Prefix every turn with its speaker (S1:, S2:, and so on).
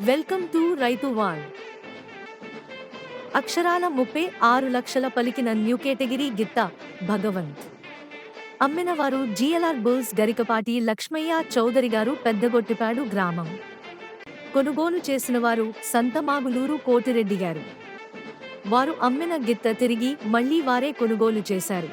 S1: Welcome to రైతు van. అక్షరాల ముప్పై ఆరు లక్షల పలికిన న్యూ కేటగిరీ గిత్త భగవంత్. అమ్మినవారు జిఎల్ఆర్ బుల్స్ గరికపాటి లక్ష్మయ్య చౌదరి గారు పెద్దగొట్టిపాడు గ్రామం. కొనుగోలు చేసిన వారు సంతమాగులూరు కోటిరెడ్డి గారు. వారు అమ్మిన గిత్త తిరిగి మళ్ళీ వారే కొనుగోలు చేశారు.